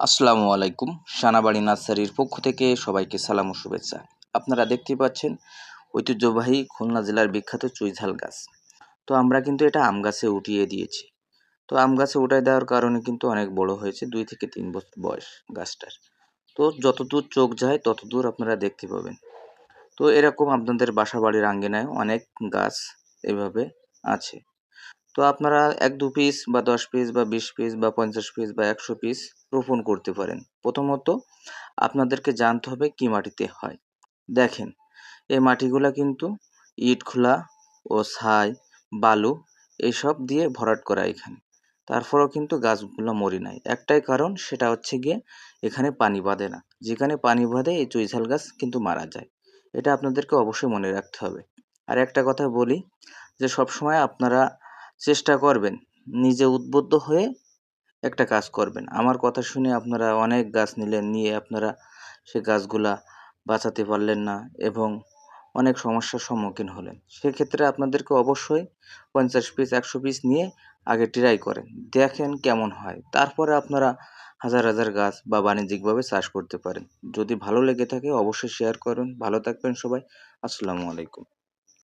আসসালামু আলাইকুম, সানাবাড়ি নার্সারির পক্ষ থেকে সবাইকে সালাম ও শুভেচ্ছা। আপনারা দেখতে পাচ্ছেন ঐতিহ্যবাহী খুলনা জেলার বিখ্যাত চুইঝাল গাছ। তো আমরা কিন্তু এটা আম গাছে উঠিয়ে দিয়েছি। তো আম গাছে উঠাই দেওয়ার কারণে কিন্তু অনেক বড় হয়েছে, দুই থেকে তিন বছর বয়স গাছটার। তো যতদূর চোখ যায় ততদূর আপনারা দেখতে পাবেন। তো এরকম আপনাদের বাসা বাড়ির আঙ্গিনায় অনেক গাছ এভাবে আছে। তো আপনারা এক দু পিস বা দশ পিস বা বিশ পিস বা পঞ্চাশ পিস বা একশো পিস রোপণ করতে পারেন। প্রথমত আপনাদেরকে জানতে হবে কি মাটিতে হয়। দেখেন, এই মাটিগুলা কিন্তু ইট, খোলা ও ছাই, বালু এইসব দিয়ে ভরাট করা এখানে। তারপরেও কিন্তু গাছগুলো মরি নাই। একটাই কারণ, সেটা হচ্ছে গিয়ে এখানে পানি বাঁধে না। যেখানে পানি বাঁধে, এই চুইঝাল গাছ কিন্তু মারা যায়। এটা আপনাদেরকে অবশ্যই মনে রাখতে হবে। আর একটা কথা বলি যে সবসময় আপনারা চেষ্টা করবেন। নিজে উদ্বুদ্ধ হয়ে একটা কাজ করবেন। আমার কথা শুনে আপনারা অনেক গাছ নিলেন, নিয়ে আপনারা সে গাছগুলা বাঁচাতে পারলেন না এবং অনেক সমস্যার সম্মুখীন হলেন। সেক্ষেত্রে আপনাদেরকে অবশ্যই পঞ্চাশ পিস, একশো পিস নিয়ে আগে ট্রাই করেন। দেখেন কেমন হয়। তারপরে আপনারা হাজার হাজার গাছ বা বাণিজ্যিকভাবে চাষ করতে পারেন। যদি ভালো লেগে থাকে অবশ্যই শেয়ার করুন। ভালো থাকবেন সবাই। আসসালামু আলাইকুম।